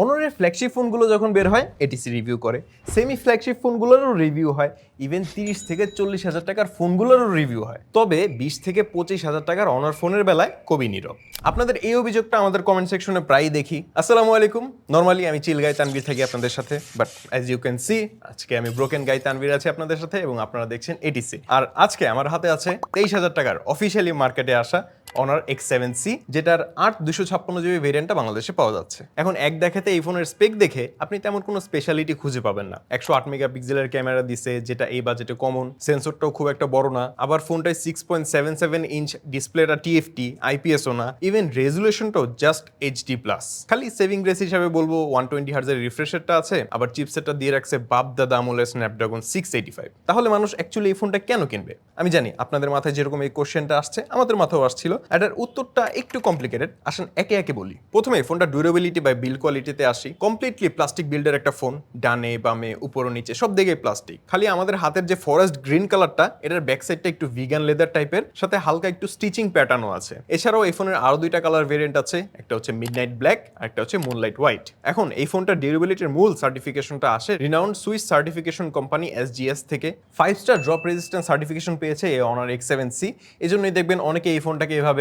অনরের flagship ফোনগুলো যখন বের হয় এটিসি রিভিউ করে। সেমি ফ্ল্যাগশিপ ফোনগুলোরও রিভিউ হয়। ইভেন তিরিশ থেকে চল্লিশ হাজার টাকার ফোনগুলোরও রিভিউ হয়। তবে বিশ থেকে পঁচিশ হাজার টাকার অনার ফোনের বেলায় কবি নীরব। আপনাদের এই অভিযোগটা আমাদের কমেন্ট সেকশনে প্রায়ই দেখি। আসসালামু আলাইকুম। নর্মালি আমি চিল গাই তানভীর থাকি আপনাদের সাথে but as you can see আজকে আমি ব্রোকেন গাই তানবির আছি আপনাদের সাথে এবং আপনারা দেখছেন এটিসি আর আজকে আমার হাতে আছে তেইশ হাজার টাকার অফিসিয়ালি মার্কেটে আসা অনার এক্স সেভেন সি যেটার আট দুশো ছাপ্পান্ন জিবি ভেরিয়েন্টটা বাংলাদেশে পাওয়া যাচ্ছে। এখন এক দেখাতে এই ফোনের স্পেক দেখে আপনি তেমন কোনো স্পেশালিটি খুঁজে পাবেন না। একশো আট মেগাপিক্সেলের ক্যামেরা দিছে, যেটা এই বাজেটে কমন সেন্সরটাও খুব একটা বড় না। আবার ফোনটায় six point seven seven inch ডিসপ্লেটা টিএফটি আইপিএসও না। ইভেন রেজুলেশনটাও জাস্ট এইচডি প্লাস খালি সেভিং গ্রেস হিসাবে বলব ওয়ান টোয়েন্টি হার্জের রিফ্রেশারটা আছে, আবার চিপসেটটা দিয়ে রাখছে বাপ দাদা আমলের স্ন্যাপড্রাগন সিক্স এইটি ফাইভ তাহলে মানুষ অ্যাকচুয়ালি এই ফোনটা কেন কিনবে? আমি জানি, আপনাদের মাথায় যেরকম এই কোশ্চেনটা আসছে, আমাদের মাথাও আসছিল। এটার উত্তরটা একটু কমপ্লিকেটেড আসেন একে একে বলি। প্রথমে ফোনটা ডিউরেবিলিটি বা বিল কোয়ালিটিতে আসি। কমপ্লিটলি প্লাস্টিক বিল্ডের একটা ফোন ডানে, বামে, উপর নিচে, সব দিকেই প্লাস্টিক খালি আমাদের হাতের যে ফরেস্ট গ্রিন কালারটা এটার ব্যাক সাইডটা একটু ভিগান লেদার টাইপের সাথে হালকা একটু স্টিচিং প্যাটার্নও আছে। এছাড়াও এই ফোনের আরও দুইটা কালার ভেরিয়েন্ট আছে, একটা হচ্ছে মিডনাইট ব্ল্যাক আর একটা হচ্ছে মুনলাইট হোয়াইট এখন এই ফোনটা ডিউরেবিলিটির মূল সার্টিফিকেশনটা আসে renowned Swiss certification company SGS থেকে। Five star drop resistance certification পেয়েছে এই অনার এক্স সেভেন সি এই জন্যই দেখবেন অনেকে এই ফোনটাকে এভাবে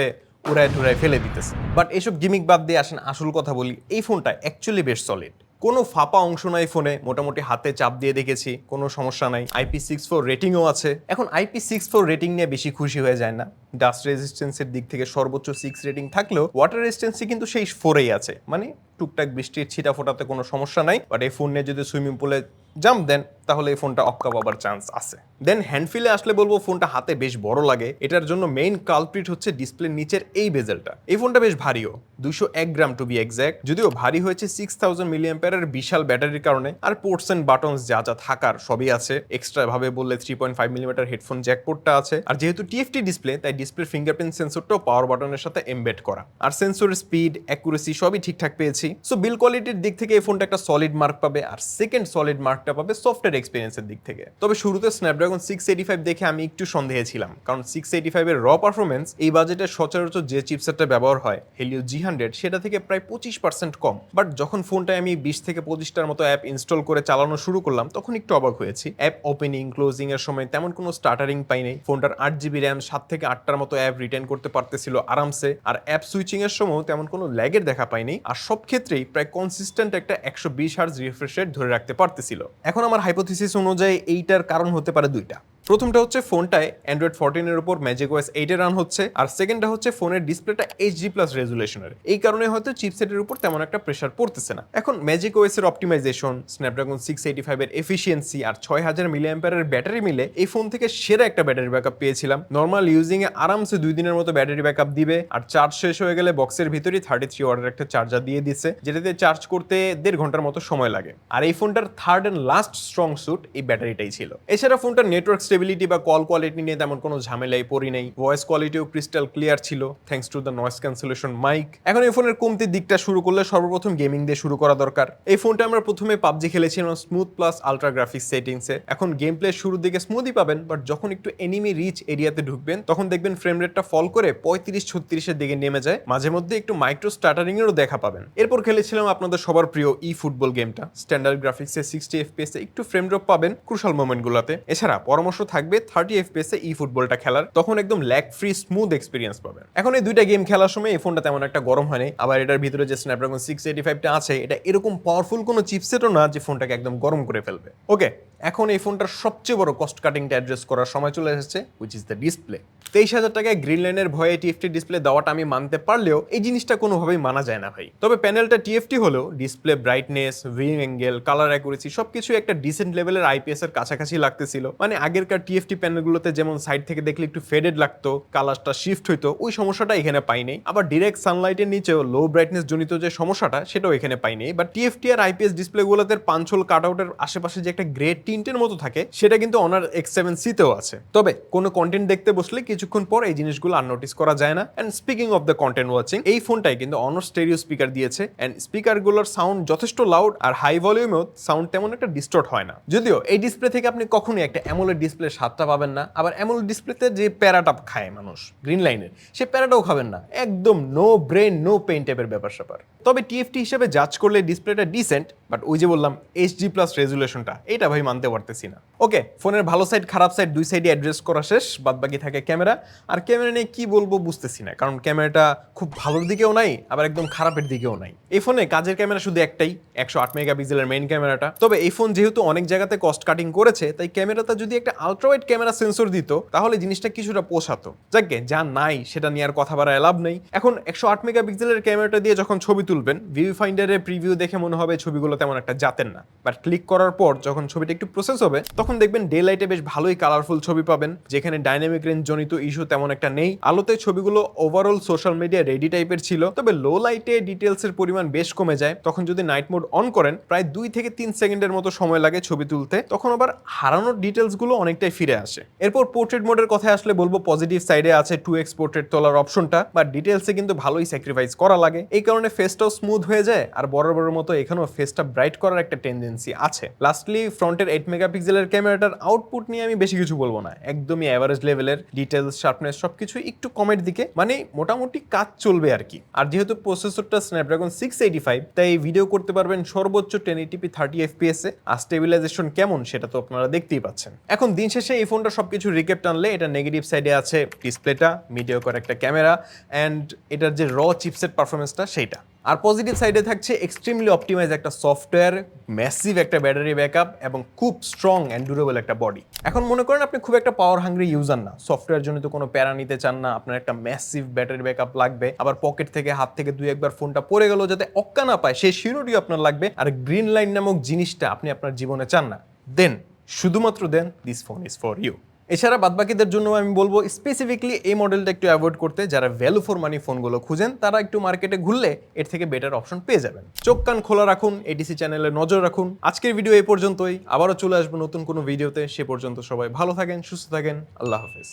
উড়ায় টুড়ায় ফেলে দিতেছে। বাট এসব গিমিক বাদ দিয়ে আসেন, আসল কথা বলি, এই ফোনটা অ্যাকচুয়ালি বেশ সলিড কোনো ফাঁপা অংশ নাই ফোনে মোটামুটি হাতে চাপ দিয়ে দেখেছি, কোনো সমস্যা নাই। আইপি সিক্স ফোর রেটিংও আছে। এখন আইপি সিক্স ফোর রেটিং নিয়ে বেশি খুশি হয়ে যায় না। ডাস্ট রেজিস্ট্যান্সের দিক থেকে সর্বোচ্চ সিক্স রেটিং থাকলেও ওয়াটার রেজিস্ট্যান্সি কিন্তু সেই ফোরেই আছে। মানে টুকটাক বৃষ্টির ছিটা ফোটাতে কোনো সমস্যা নাই। বাট এই ফোন নিয়ে যদি সুইমিং পুলে জাম্প দেন তাহলে এই ফোনটা অক্কা পাবার চান্স আছে। দেন হ্যান্ডফিলে আসলে বলব ফোনটা হাতে বেশ বড় লাগে। এটার জন্য মেইন কালপ্রিট হচ্ছে ডিসপ্লের নিচের এই বেজেলটা এই ফোনটা বেশ ভারীও দুশো এক গ্রাম টু বি এক্স্যাক্ট যদিও ভারী হয়েছে সিক্স থাউজেন্ড মিলিয়াম বিশাল ব্যাটারির কারণে। আর পোর্টস অ্যান্ড বাটনস যা যা থাকার সবই আছে। এক্সট্রা ভাবে বললে three point five millimetre headphone jack পোর্টটা আছে। আর যেহেতু টিএফটি ডিসপ্লে তাই ডিসপ্লে ফিঙ্গারপ্রিন্ট সেন্সরটাও পাওয়ার বাটনের সাথে এমবেড করা। আর সেন্সরের স্পিড অ্যাকুরেসি সবই ঠিকঠাক পেয়েছি। সো বিল কোয়ালিটির দিক থেকে এই ফোনটা একটা সলিড মার্ক পাবে। আর সেকেন্ড সলিড মার্কটা পাবে সফটওয়্যার এক্সপিরিয়েন্সের দিক থেকে। তবে শুরুতে স্ন্যাপড্রাগন সিক্স এইটি ফাইভ দেখে আমি একটু সন্দেহে ছিলাম, কারণ সিক্স এইটি ফাইভের র পারফরমেন্স এই বাজেটে সচরাচর যে চিপসেটটা ব্যবহার হয় হেলিও জি হান্ড্রেড সেটা থেকে প্রায় পঁচিশ পার্সেন্ট কম। বাট যখন ফোনটায় আমি বিশ থেকে পঁচিশটার মতো অ্যাপ ইনস্টল করে চালানো শুরু করলাম, তখন একটু অবাক হয়েছি। অ্যাপ ওপেনিং ক্লোজিং এর সময় তেমন কোনো স্টার্টারিং পাই নাই। ফোনটার আট জিবি র্যাম সাত থেকে আটটার মতো অ্যাপ রিটার্ন করতে পারতেছিল আরামসে। আর অ্যাপ সুইচিং এর সময় তেমন কোনো ল্যাগের দেখা পাইনি আর সব ক্ষেত্রেই প্রায় কনসিস্টেন্ট একটা একশো বিশ হার্জ রিফ্রেশ রেট ধরে রাখতে পারতেছিল। এখন আমার হাইপোথিসিস অনুযায়ী এইটার কারণ হতে পারে দুইটা। প্রথমটা হচ্ছে ফোনটায় অ্যান্ড্রয়েড ফোরটিনের উপর ম্যাজিক ওয়েস এইটে রান হচ্ছে, আর সেকেন্ডটা হচ্ছে ফোনের ডিসপ্লেটা এইচডি প্লাস রেজুলেশনের এই কারণে হয়তো চিপসেটের উপর তেমন একটা প্রেশার পড়তেছে না। এখন ম্যাজিক ওয়েস এর অপটিমাইজেশন স্ন্যাপড্রাগন সিক্স এইটি ফাইভের এফিসিয়েন্সি আর ছয় হাজার মিলিয়াম্পারের ব্যাটারি মিলে এই ফোন থেকে সেরা একটা ব্যাটারি ব্যাকআপ পেয়েছিলাম। নর্মাল ইউজিং এ আরামসে দুই দিনের মতো ব্যাটারি ব্যাকআপ দিবে, আর চার্জ শেষ হয়ে গেলে বক্সের ভিতরেই থার্টি থ্রি ওয়াটের একটা চার্জার দিয়ে দিচ্ছে যেটাতে চার্জ করতে দেড় ঘণ্টার মতো সময় লাগে। আর এই ফোনটার third and last strong suit এই ব্যাটারিটাই ছিল। এছাড়া ফোনটার নেটওয়ার্ক স্টেবিলিটি বা কল কোয়ালিটি নিয়ে তেমন কোনো ঝামেলাই পড়ি নেই। ভয়েস কোয়ালিটিও ক্রিস্টাল ক্লিয়ার ছিল thanks to the noise cancellation mic এখন এই ফোনের কমতির দিকটা শুরু করলে সর্বপ্রথম গেমিং দিয়ে শুরু করা দরকার। এই ফোনটা আমরা প্রথমে পাবজি খেলেছিলাম স্মুথ প্লাস আলট্রা গ্রাফিক্স সেটিংসে এখন গেম প্লে শুরুর দিকে স্মুথই পাবেন বাট যখন একটু এনিমি রিচ এরিয়াতে ঢুকবেন, তখন দেখবেন ফ্রেম রেটটা ফল করে পঁয়ত্রিশ ছত্রিশের দিকে নেমে যায়। মাঝে মধ্যে একটু মাইক্রো স্টার্টারিং এরও দেখা পাবেন। এরপর খেলেছিলাম আপনাদের সবার প্রিয় ই ফুটবল গেমটা স্ট্যান্ডার্ড গ্রাফিক্সে সিক্সটি এফপিএস একটু ফ্রেম ড্রপ পাবেন ক্রুশাল মোমেন্টগুলোতে এছাড়া পরামর্শ থাকবে থার্টি এফপিএস ই ফুটবলটা খেলার, তখন একদম ল্যাগ ফ্রি স্মুথ এক্সপিরিয়েন্স পাবেন। এখন এই দুইটা গেম খেলার সময় এই ফোনটা তেমন একটা গরম হয়নি আবার এটার ভিতরে যে স্ন্যাপড্রাগন সিক্স এইটি ফাইভটা আছে, এটা এরকম পাওয়ারফুল কোনো চিপসেটও না যে ফোনটাকে একদম গরম করে ফেলবে। ওকে এখন এই ফোনটার সবচেয়ে বড় কস্ট কাটিংটা অ্যাড্রেস করার সময় চলে এসেছে উইচ ইজ দ্য ডিসপ্লে তেইশ হাজার টাকায় গ্রিন লাইনের ভয়ে টিএফটি ডিসপ্লে দেওয়াটা আমি মানতে পারলেও এই জিনিসটা কোনোভাবেই মানা যায় না ভাই। তবে প্যানেলটা টিএফটি হলেও display brightness viewing angle colour accuracy সবকিছু একটা ডিসেন্ট লেভেলের আইপিএস এর কাছাকাছি লাগতেছিল। মানে আগেরকার টিএফটি প্যানেলগুলোতে যেমন সাইড থেকে দেখলে একটু ফেডেড লাগতো কালারটা শিফট হইতো, ওই সমস্যাটা এখানে পাইনি। আবার ডিরেক্ট সানলাইটের নিচেও লো ব্রাইটনেস জনিত যে সমস্যাটা, সেটাও এখানে পাইনি। বাট টিএফটি আর আইপিএস ডিসপ্লেগুলোতে পাঞ্চল কাট আউটের আশেপাশে যে একটা গ্রে টিন্টের মতো থাকে, সেটা কিন্তু অনার এক্স সেভেন সিতেও আছে। তবে কোনো কন্টেন্ট দেখতে বসলে কিছুক্ষণ পর এই জিনিসগুলো আর নোটিস করা যায় না। And speaking of the content watching এই ফোনটাই কিন্তু অনার স্টেরিও স্পিকার দিয়েছে। অ্যান্ড স্পিকারগুলোর সাউন্ড যথেষ্ট লাউড আর হাই ভলিউমেও সাউন্ড তেমন একটা ডিস্টর্ট হয় না। যদিও এই ডিসপ্লে থেকে আপনি কখনোই একটা অ্যামোলেড ডিসপ্লে স্বাদটা পাবেন না। আবার অ্যামোলেড ডিসপ্লেতে যে প্যারাটা খায় মানুষ গ্রিন লাইনের সে প্যারাটাও খাবেন না। একদম নো ব্রেন নো পেইন টাইপের ব্যাপার স্যাপার তবে টিএফটি হিসেবে জাজ করলে ডিসপ্লেটা ডিসেন্ট বাট ওই যে বললাম এইচডি প্লাস রেজুলেশনটা এটা ভাই মানতে পারতেছি না। ওকে ফোনের ভালো সাইড খারাপ সাইড দুই সাইডে অ্যাড্রেস করা শেষ বাদ বাকি থাকে ক্যামেরা আর ক্যামেরা নিয়ে কি বলব বুঝতেছি না, কারণ ক্যামেরাটা খুব ভালোর দিকেও নাই, আবার একদম খারাপের দিকেও নাই। এই ফোনে কাজের ক্যামেরা শুধু একটাই, একশো আট মেগাপিক্সেলের মেইন ক্যামেরাটা তবে এই ফোন যেহেতু অনেক জায়গাতে কস্ট কাটিং করেছে, তাই ক্যামেরাটা যদি একটা আলট্রাওয়াইড ক্যামেরা সেন্সর দিত, তাহলে জিনিসটা কিছুটা পোষাতো। যাকে যা নাই, সেটা নিয়ে আর কথা বাড়ায় লাভ নেই। এখন একশো আট মেগাপিক্সেলের ক্যামেরাটা দিয়ে যখন ছবি তুলবেন ভিউ ফাইন্ডারের প্রিভিউ দেখে মনে হবে ছবিগুলো তেমন একটা জাতেন না। বাট ক্লিক করার পর যখন ছবিটা একটু প্রসেস হবে, তখন দেখবেন ডে লাইটে বেশ ভালোই কালারফুল ছবি পাবেন। যেখানে ডাইনামিক রেঞ্জ জনিত ইস্যু তেমন একটা নেই। আলোতে ছবিগুলো ওভারঅল সোশ্যাল মিডিয়া রেডি টাইপের ছিল, তবে লো লাইটে ডিটেলস এর পরিমাণ বেশ কমে যায়। তখন যদি নাইট মোড অন করেন, প্রায় দুই থেকে তিন সেকেন্ডের মতো সময় লাগে ছবি তুলতে। তখন আবার হারানোর ডিটেলসগুলো অনেকটাই ফিরে আসে। এরপর পোর্ট্রেট মোডের কথায় আসলে বলব পজিটিভ সাইডে আছে টু এক্স পোর্ট্রেট তোলার অপশনটা বা ডিটেলসে কিন্তু ভালোই স্যাক্রিফাইস করা লাগে। এই কারণে ফেসটাও স্মুথ হয়ে যায়। আর বড় বড় মতো এখানেও ফেসটা ব্রাইট করার একটা টেন্ডেন্সি আছে। লাস্টলি ফ্রন্টের এইট মেগাপিক্সেলের ক্যামেরাটার আউটপুট নিয়ে আমি বেশি কিছু বলব না। একদমই অ্যাভারেজ লেভেলের ডিটেলস শার্পনেস সবকিছু একটু কমের দিকে মানে মোটামুটি কাজ চলবে আর কি। আর যেহেতু প্রসেসরটা স্ন্যাপড্রাগন সিক্স এইটি ফাইভ তাই ভিডিও করতে পারবেন সর্বোচ্চ ten eighty p thirty FPS এ আর স্টেবিলাইজেশন কেমন সেটা তো আপনারা দেখতেই পাচ্ছেন। এখন দিন শেষে এই ফোনটা সবকিছু রিকেপ টানলে, এটা নেগেটিভ সাইডে আছে ডিসপ্লেটা মিডিও করা একটা ক্যামেরা অ্যান্ড এটার যে র চিপসেট পারফরমেন্সটা সেইটা। আর পজিটিভ সাইডে থাকছে এক্সট্রিমলি অপটিমাইজ একটা সফটওয়্যার ম্যাসিভ একটা ব্যাটারি ব্যাকআপ এবং খুব স্ট্রং অ্যান্ড ডিউরেবল একটা বডি এখন মনে করেন আপনি খুব একটা পাওয়ার হাঙ্গ্রি ইউজার না। সফটওয়্যার জন্য তো কোনো প্যারা নিতে চান না, আপনার একটা ম্যাসিভ ব্যাটারি ব্যাকআপ লাগবে। আবার পকেট থেকে হাত থেকে দুই একবার ফোনটা পড়ে গেল যাতে অক্কা না পায়, সেই শিরোটিও আপনার লাগবে। আর গ্রিন লাইন নামক জিনিসটা আপনি আপনার জীবনে চান না। দেন শুধুমাত্র then this phone is for you এছাড়া বাদবাকিদের জন্য আমি বলব স্পেসিফিকলি এই মডেলটা একটু অ্যাভয়েড করতে। যারা ভ্যালু ফর মানি ফোনগুলো খুঁজেন, তারা একটু মার্কেটে ঘুরলে এর থেকে বেটার অপশন পেয়ে যাবেন। চোখ কান খোলা রাখুন এডিসি চ্যানেলে নজর রাখুন। আজকের ভিডিও এই পর্যন্তই। আবারও চলে আসব নতুন কোনো ভিডিওতে সে পর্যন্ত সবাই ভালো থাকেন, সুস্থ থাকেন। আল্লাহ হাফেজ।